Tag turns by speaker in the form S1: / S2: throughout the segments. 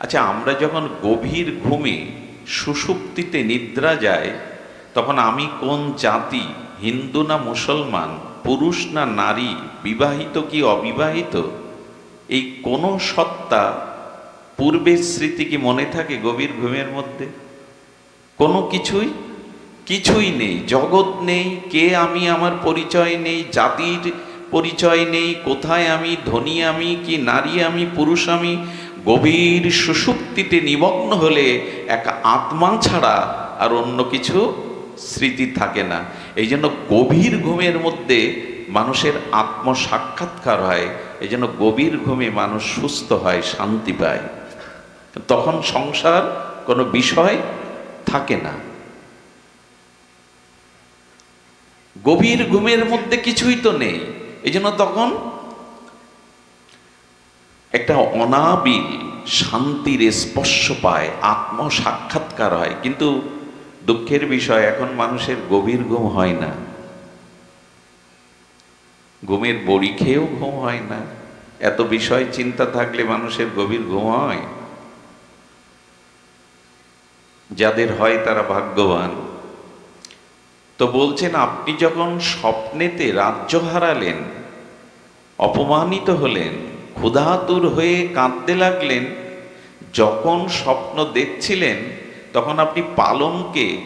S1: আচ্ছা আমরা যখন গভীর ঘুমে সুষুপ্তিতে নিদ্রা যায়, তখন আমি কোন জাতি, হিন্দু না মুসলমান, পুরুষ না নারী, বিবাহিত কি অবিবাহিত? এই কোন সত্তা পূর্বের স্মৃতি কি মনে থাকে গভীর ঘুমের মধ্যে? কোনো কিছুই? কিছুই নেই, জগৎ নেই, কে আমি, আমার পরিচয় নেই, জাতির পরিচয় নেই, কোথায় আমি, ধনী আমি, কি নারী আমি, পুরুষ আমি গভীর সুষুপ্তিতে নিমগ্ন হলে এক আত্মা ছাড়া আর অন্য কিছু স্মৃতি থাকে না। এই জন্য গভীর ঘুমের মধ্যে মানুষের আত্ম সাক্ষাৎকার হয়। এই জন্য গভীর ঘুমে মানুষ সুস্থ হয়, শান্তি পায়। তখন সংসার কোনো বিষয় থাকে না। গভীর ঘুমের মধ্যে কিছুই তো নেই। এই জন্য তখন একটা অনাবিল শান্তির স্পর্শ পায় আত্ম সাক্ষাৎকার হয়। কিন্তু দুঃখের বিষয়, এখন মানুষের গভীর ঘুম হয় না। ঘুমের বড়ি খেয়েও ঘুম হয় না। এত বিষয় চিন্তা থাকলে মানুষের গভীর ঘুম হয়। যাদের হয় তারা ভাগ্যবান। তো বলছেন, আপনি যখন স্বপ্নেতে রাজ্য হারালেন, অপমানিত হলেন ক্ষুধাতুর হয়ে কাঁদতে লাগলেন, যখন স্বপ্ন দেখছিলেন, তখন আপনি পালঙ্কে,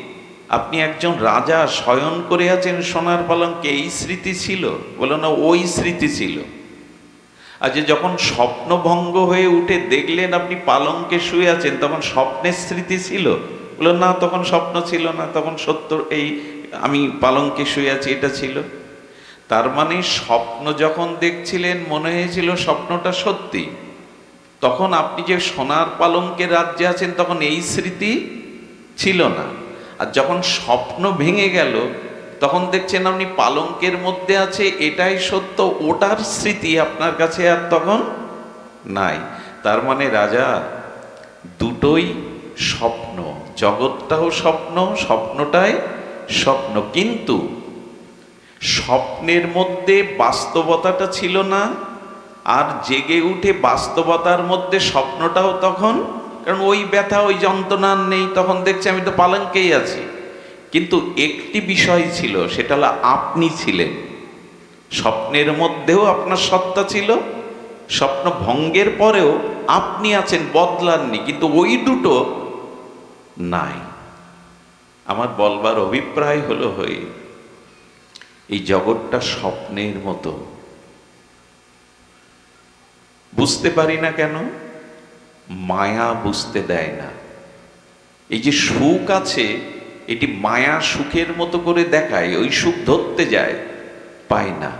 S1: আপনি একজন রাজা শয়ন করে আছেন সোনার পালঙ্কে, এই স্মৃতি ছিল? বলো না, ওই স্মৃতি ছিল। যে যখন স্বপ্নভঙ্গ হয়ে উঠে দেখলেন আপনি পালঙ্কে শুয়ে আছেন, তখন স্বপ্নের স্মৃতি ছিল? বলল, না, তখন স্বপ্ন ছিল না, তখন সত্য, এই আমি পালঙ্কে শুয়ে আছি, এটা ছিল। তার মানে স্বপ্ন যখন দেখছিলেন, মনে হয়েছিল স্বপ্নটা সত্যি। তখন আপনি যে সোনার পালঙ্কের রাজ্যে আছেন, তখন এই স্মৃতি ছিল না। আর যখন স্বপ্ন ভেঙে গেল, তখন দেখছেন আপনি পালঙ্কের মধ্যে আছে, এটাই সত্য, ওটার স্মৃতি আপনার কাছে আর তখন নাই। তার মানে রাজা, দুটোই স্বপ্ন, জগৎটাও স্বপ্ন, স্বপ্নটাই স্বপ্ন। কিন্তু স্বপ্নের মধ্যে বাস্তবতাটা ছিল না, আর জেগে উঠে বাস্তবতার মধ্যে স্বপ্নটাও তখন, কারণ ওই ব্যথা, ওই যন্ত্রণার নেই, তখন দেখছি আমি তো পালঙ্কেই আছি। কিন্তু একটি বিষয় ছিল, সেটা হলো আপনি ছিলেন। স্বপ্নের মধ্যেও আপনার সত্তা ছিল, স্বপ্ন ভঙ্গের পরেও আপনি আছেন, বদলাননি, কিন্তু ওই দুটো নাই। আমার বলবার অভিপ্রায় হলো হয়ে এই জগৎটা স্বপ্নের মতো। বুঝতে পারি না কেন? মায়া বুঝতে দেয় না। এই যে সুখ আছে, এটি মায়া সুখের মতো করে দেখায়, ওই সুখ ধরতে যায়, পায় না।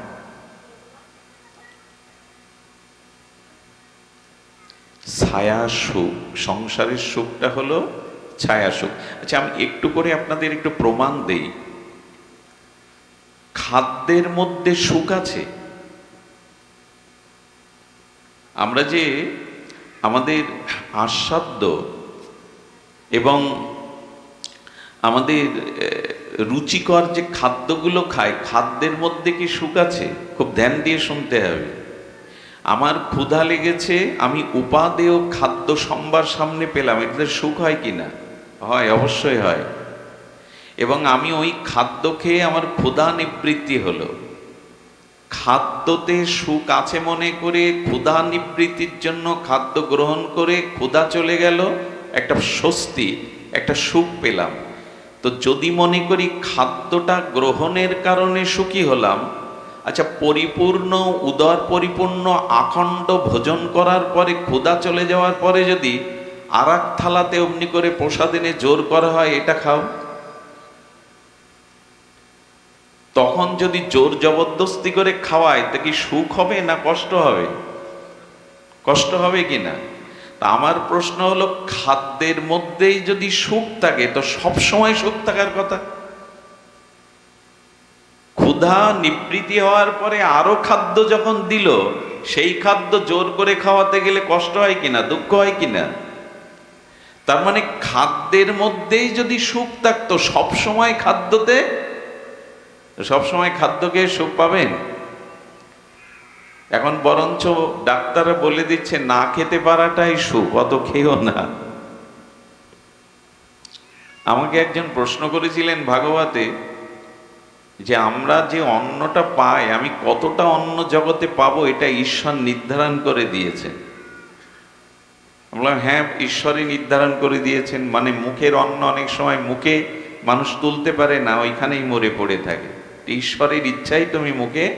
S1: ছায়া সুখ, সংসারের সুখটা হলো ছায়া সুখ। আচ্ছা আমি একটু করে আপনাদের একটু প্রমাণ দেই। খাদ্যের মধ্যে সুখ আছে? আমরা যে আমাদের আস্বাদ্য এবং আমাদের রুচিকর যে খাদ্যগুলো খায় খাদ্যের মধ্যে কি সুখ আছে? খুব ধ্যান দিয়ে শুনতে হবে। আমার ক্ষুধা লেগেছে, আমি উপাদেয় খাদ্য সম্বার সামনে পেলাম, এটাতে সুখ হয় কি না হয়, অবশ্যই হয়। এবং আমি ওই খাদ্য খেয়ে আমার ক্ষুধা নিবৃত্তি হলো। খাদ্যতে সুখ আছে মনে করে, ক্ষুধা নিবৃত্তির জন্য খাদ্য গ্রহণ করে ক্ষুধা চলে গেল, একটা স্বস্তি, একটা সুখ পেলাম। তো যদি মনে করি খাদ্যটা গ্রহণের কারণে সুখী হলাম আচ্ছা পরিপূর্ণ, উদর পরিপূর্ণ, আখণ্ড ভোজন করার পরে, ক্ষুধা চলে যাওয়ার পরে যদি আর থালাতে অমনি করে প্রসাদ এনে জোর করা হয়, এটা খাও। তখন যদি জোর জবরদস্তি করে খাওয়ায়, তা কি সুখ হবে না কষ্ট হবে? কষ্ট হবে কি না? তা আমার প্রশ্ন হলো, খাদ্যের মধ্যেই যদি সুখ থাকে, তো সব সময় সুখ থাকার কথা। ক্ষুধা নিবৃত্তি হওয়ার পরে আরও খাদ্য যখন দিল, সেই খাদ্য জোর করে খাওয়াতে গেলে কষ্ট হয় কিনা দুঃখ হয় কিনা তার মানে খাদ্যের মধ্যেই যদি সুখ থাকতো, সব সময় খাদ্যতে সব সময় খাদ্যকে সুখ পাবেন? এখন বরঞ্চ ডাক্তাররা বলে দিচ্ছে, না খেতে পারাটাই সুখ, অত খেয়েও না। আমাকে একজন প্রশ্ন করেছিলেন ভাগবতে, যে আমরা যে অন্নটা পাই, আমি কতটা অন্ন জগতে পাবো, এটা ঈশ্বর নির্ধারণ করে দিয়েছেন। বললাম হ্যাঁ ঈশ্বরই নির্ধারণ করে দিয়েছেন। মানে মুখের অন্ন অনেক সময় মুখে মানুষ তুলতে পারে না, ওইখানেই মরে পড়ে থাকে। ঈশ্বরের ইচ্ছাই তুমি মুখে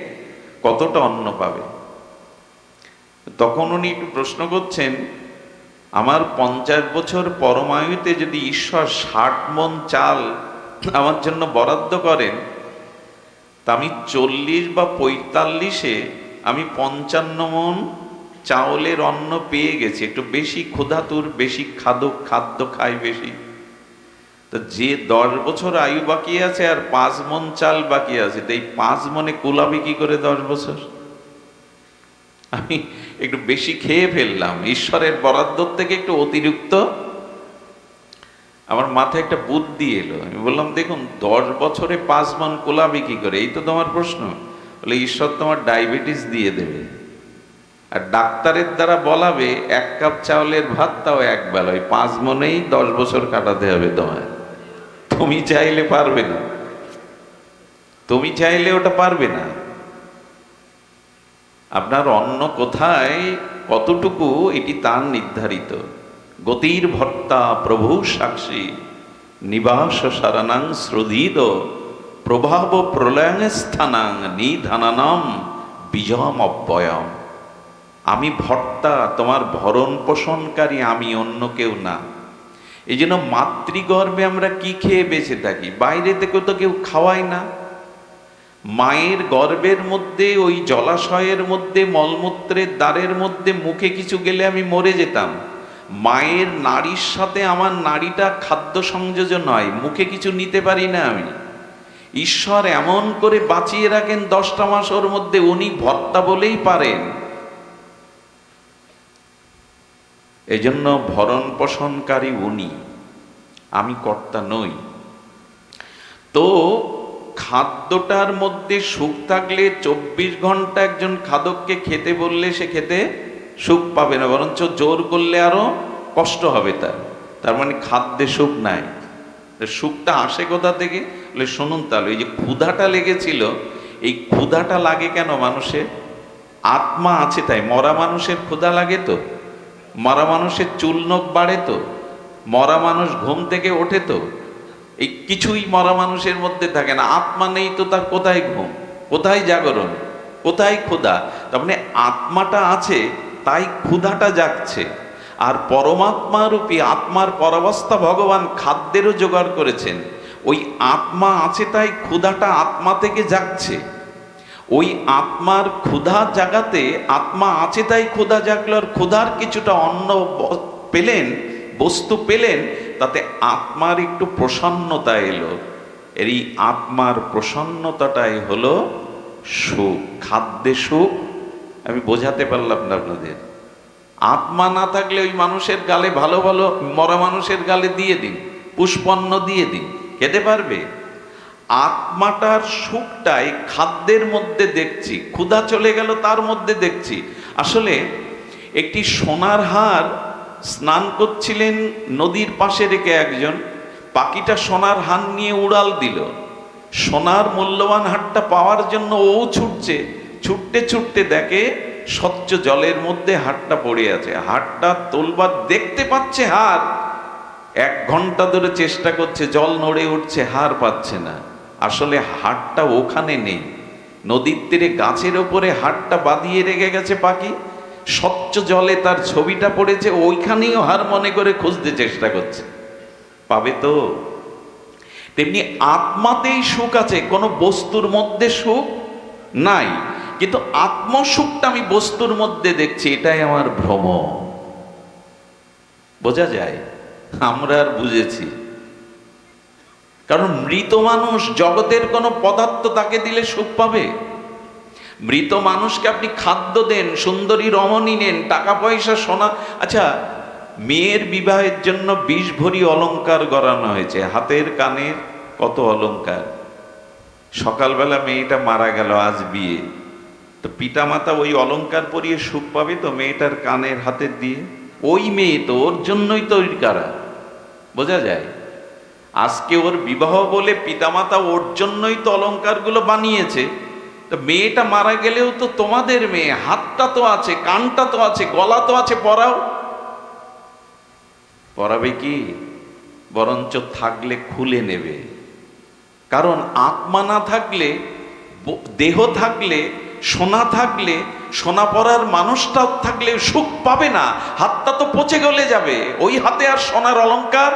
S1: কতটা অন্ন পাবে? তখন উনি একটু প্রশ্ন করছেন, আমার পঞ্চাশ বছর পরমায়ুতে যদি ঈশ্বর ষাট মন চাল আমার জন্য বরাদ্দ করেন, তা আমি চল্লিশ বা পঁয়তাল্লিশে আমি পঞ্চান্ন মন চাউলের অন্ন পেয়ে গেছি। একটু বেশি ক্ষুধাতুর, বেশি খাদক, খাদ্য খাই বেশি। তো যে দশ বছর আয়ু বাকি আছে আর পাঁচ মন চাল বাকি আছে এই পাঁচ মনে কুলাবে কি করে দশ বছর? আমি একটু বেশি খেয়ে ফেললাম। ঈশ্বরের বরাদ্দ থেকে একটু অতিরিক্ত। আমার মাথায় একটা বুদ্ধি এলো। আমি বললাম, দেখুন, দশ বছরে পাঁচ মন কোলাবে কি করে? এই তো তোমার প্রশ্ন। বলে, ঈশ্বর তোমার ডায়াবেটিস দিয়ে দেবে। আর ডাক্তারের দ্বারা বলাবে, এক কাপ চাউলের ভাত তাও এক বেলা। ওই পাঁচ মনেই দশ বছর কাটাতে হবে তোমার তুমি চাইলে পারবে না। তুমি চাইলে ওটা পারবে না। আপনার অন্ন কোথায়, কতটুকু, এটি তার নির্ধারিত। গতির ভর্তা প্রভু সাক্ষী, নিবাস সারানাং শ্রুধিদ, প্রভাব প্রলয়ং স্থানাং নিধানানাম বিজম অব্যয়ম। আমি ভর্তা, তোমার ভরণ পোষণকারী, আমি অন্য কেউ না। এই জন্য মাতৃগর্ভে আমরা কি খেয়ে বেঁচে থাকি? বাইরে থেকে তো কেউ খাওয়ায় না। মায়ের গর্ভের মধ্যে, ওই জলাশয়ের মধ্যে, মলমূত্রের দ্বারের মধ্যে, মুখে কিছু গেলে আমি মরে যেতাম। মায়ের নারীর সাথে আমার নারীটা খাদ্য সংযোজন হয়, মুখে কিছু নিতে পারি না আমি। ঈশ্বর এমন করে বাঁচিয়ে রাখেন দশটা মাস ওর মধ্যে, উনি ভর্তা বলেই পারেন। এই জন্য ভরণ পোষণকারী উনি, আমি কর্তা নই। তো খাদ্যটার মধ্যে সুখ থাকলে চব্বিশ ঘণ্টা একজন খাদককে খেতে বললে সে খেতে সুখ পাবে না, বরঞ্চ জোর করলে আরও কষ্ট হবে তার। তার মানে খাদ্যে সুখ নাই। সুখটা আসে কোথা থেকে? বলে শুনুন তাহলে, এই যে ক্ষুধাটা লেগেছিল, এই ক্ষুধাটা লাগে কেন মানুষের? আত্মা আছে তাই, মরা মানুষের ক্ষুধা লাগে তো। মরা মানুষের চুল নখ বাড়ে তো, মরা মানুষ ঘুম থেকে ওঠে তো। এই কিছুই মরা মানুষের মধ্যে থাকে না, আত্মা নেই তো তার কোথায় ঘুম, কোথায় জাগরণ, কোথায় ক্ষুধা? তার মানে আত্মাটা আছে, তাই ক্ষুধাটা জাগছে। আর পরমাত্মা রূপী আত্মার পরাবস্থা ভগবান খাদ্যেরও জোগাড় করেছেন। ওই আত্মা আছে তাই ক্ষুধাটা আত্মা থেকে জাগছে। ওই আত্মার ক্ষুধা জাগাতে আত্মা আছে তাই ক্ষুধা জাগলো, আর ক্ষুধার কিছুটা অন্ন পেলেন, বস্তু পেলেন, তাতে আত্মার একটু প্রসন্নতা এলো। এই আত্মার প্রসন্নতাটাই হলো সুখ, খাদ্যে সুখ। আমি বোঝাতে পারলাম না আপনাদের। আত্মা না থাকলে ওই মানুষের গালে ভালো ভালো মরা মানুষের গালে দিয়ে দিন, পুষ্পন্ন দিয়ে দিন। খেতে পারবে? আত্মাটার সুখটাই খাদ্যের মধ্যে দেখছি, ক্ষুধা চলে গেল তার মধ্যে দেখছি। আসলে একটি সোনার হার স্নান করছিলেন নদীর পাশে রেখে একজন, পাখিটা সোনার হান নিয়ে উড়াল দিল। সোনার মূল্যবান হারটা পাওয়ার জন্য ও ছুটছে, ছুটতে ছুটতে দেখে স্বচ্ছ জলের মধ্যে হাটটা পড়ে আছে। হাটটা তোলবার দেখতে পাচ্ছে হার। এক ঘণ্টা ধরে চেষ্টা করছে, জল নড়ে উঠছে, হার পাচ্ছে না। আসলে হাটটা ওখানে নেই। নদীর তীরে গাছের ওপরে হাটটা বাঁধিয়ে রেখে গেছে পাখি। স্বচ্ছ জলে তার ছবিটা পড়েছে ওইখানেও হার মনে করে খুঁজতে চেষ্টা করছে। পাবে তো? তেমনি আত্মাতেই সুখ আছে, কোনো বস্তুর মধ্যে সুখ নাই। কিন্তু আত্মসুখটা আমি বস্তুর মধ্যে দেখছি, এটাই আমার ভ্রম। বোঝা যায়? আমরা আর বুঝেছি। কারণ মৃত মানুষ জগতের কোনো পদার্থ তাকে দিলে সুখ পাবে? মৃত মানুষকে আপনি খাদ্য দেন, সুন্দরী রমণী নেন টাকা পয়সা সোনা আচ্ছা মেয়ের বিবাহের জন্য বিষ ভরি অলঙ্কার গড়ানো হয়েছে। হাতের, কানের, কত অলঙ্কার সকালবেলা মেয়েটা মারা গেল, আজ বিয়ে। তো পিতামাতা ওই অলংকার পরিয়ে সুখ পাবে তো মেয়েটার কানের হাতের দিয়ে? ওই মেয়ে তো, ওর জন্যই তৈরি করা? বোঝা যায়? আজকে ওর বিবাহ বলে পিতামাতা ওর জন্যই তো অলংকারগুলো বানিয়েছে। তো মেয়েটা মারা গেলেও তো তোমাদের মেয়ে, হাতটা তো আছে, কানটা তো আছে, গলা তো আছে, পরাও। পরাবে কি? বরঞ্চ থাকলে খুলে নেবে। কারণ আত্মা না থাকলে দেহ থাকলে, সোনা থাকলে, সোনা পরার মানুষটা থাকলে সুখ পাবে না, হাতটা তো পচে গলে যাবে। ওই হাতে আর সোনার অলংকার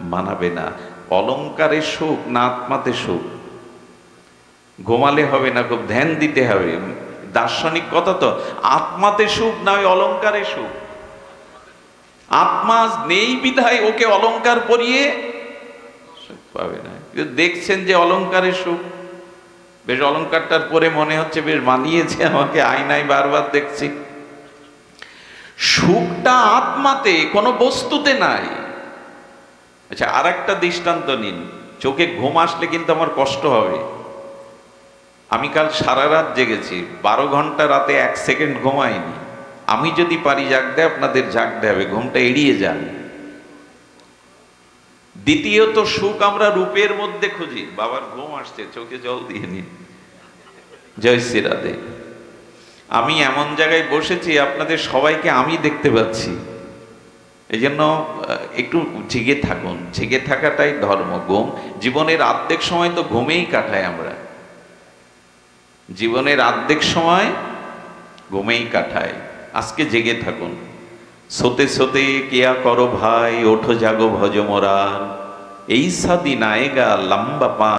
S1: মানাবে না। অলঙ্কারে সুখ, না আত্মাতে সুখ। ঘুমালে হবে না খুব, ধ্যান দিতে হবে। দার্শনিক কথা তো, আত্মাতে সুখ না ওই অলংকারে সুখ। আত্মা নেই বিধায় ওকে অলংকার পরিয়ে সুখ পাবে না। কিন্তু দেখছেন যে অলংকারে সুখ। বেশ অলংকারটার পরে মনে হচ্ছে বেশ মানিয়েছে আমাকে, আয়নায় বারবার দেখছি। সুখটা আত্মাতে, কোনো বস্তুতে নাই। আচ্ছা আর একটা দৃষ্টান্ত নিন। চোখে ঘুম আসলে কিন্তু আমার কষ্ট হবে। আমি কাল সারা রাত জেগেছি, বারো ঘণ্টা রাতে এক সেকেন্ড ঘুমাইনি। আমি যদি পারি জাগতে, আপনাদের জাগতে হবে, ঘুমটা এড়িয়ে যান। দ্বিতীয়ত, সুখ আমরা রূপের মধ্যে খুঁজি। বাবার ঘুম আসছে, চোখে জল দিয়ে নিন। জয় শ্রী রাধে। আমি এমন জায়গায় বসেছি, আপনাদের সবাইকে আমি দেখতে পাচ্ছি। এই জন্য একটু জেগে থাকুন। জেগে থাকাটাই ধর্ম, ঘুম। জীবনের অর্ধেক সময় তো ঘুমেই কাটাই আমরা। জীবনের অর্ধেক সময় ঘুমেই কাটায় আজকে জেগে থাকুন। সোতে সোতে কেয়া করো ভাই, ওঠো জাগো ভজ মোরার এই সাদি নায়েগা লম্বা পা